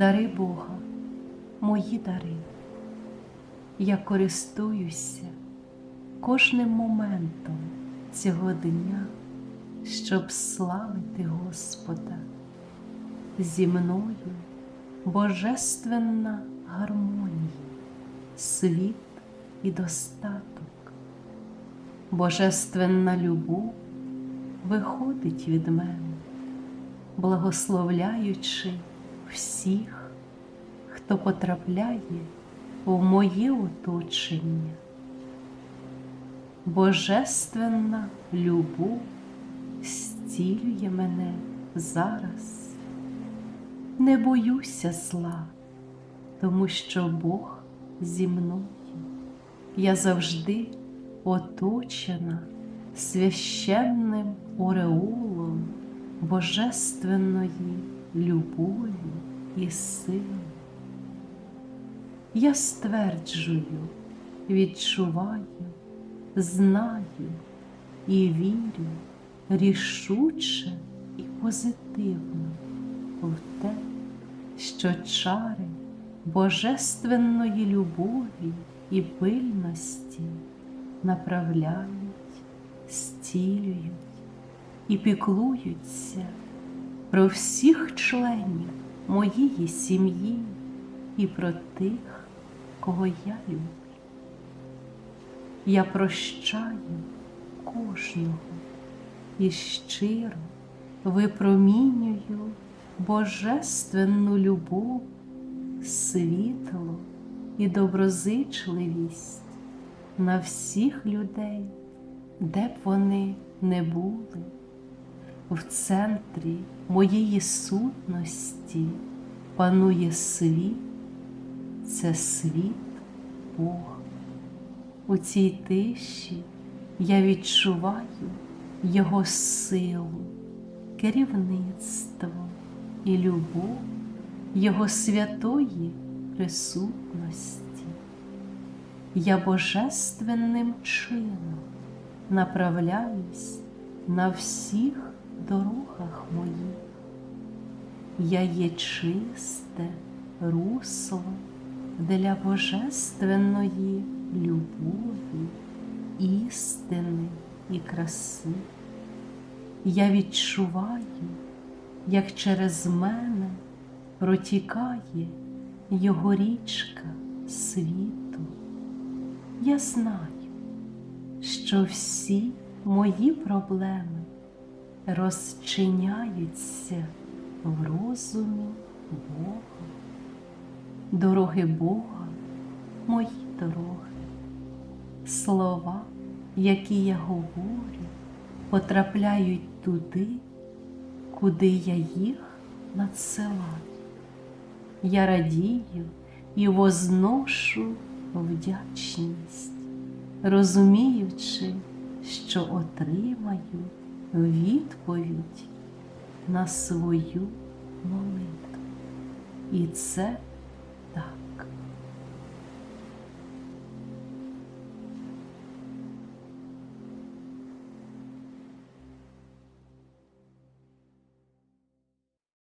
дари Бога, мої дари. Я користуюся кожним моментом цього дня, щоб славити Господа. Зі мною божественна гармонія, світ і достаток, божественна любов виходить від мене, благословляючи всіх, хто потрапляє в моє оточення. Божественна любов зцілює мене зараз. Не боюся зла, тому що Бог зі мною. Я завжди оточена священним ореолом божественної любові і сили. Я стверджую, відчуваю, знаю і вірю рішуче і позитивно в те, що чари божественної любові і пильності направляють, зцілюють і піклуються про всіх членів моєї сім'ї і про тих, кого я люблю. Я прощаю кожного і щиро випромінюю божественну любов, світло і доброзичливість на всіх людей, де б вони не були. В центрі моєї сутності панує світ, це світ Бога. У цій тиші я відчуваю Його силу, керівництво і любов Його святої присутності. Я божественним чином направляюсь на всіх дорогах моїх. Я є чисте русло для божественної любові, істини і краси. Я відчуваю, як через мене протікає його річка світу. Я знаю, що всі мої проблеми розчиняються в розумі Бога. Дороги Бога, мої дороги, слова, які я говорю, потрапляють туди, куди я їх надсилаю. Я радію і возношу вдячність, розуміючи, що отримаю відповідь на свою молитву. І це так.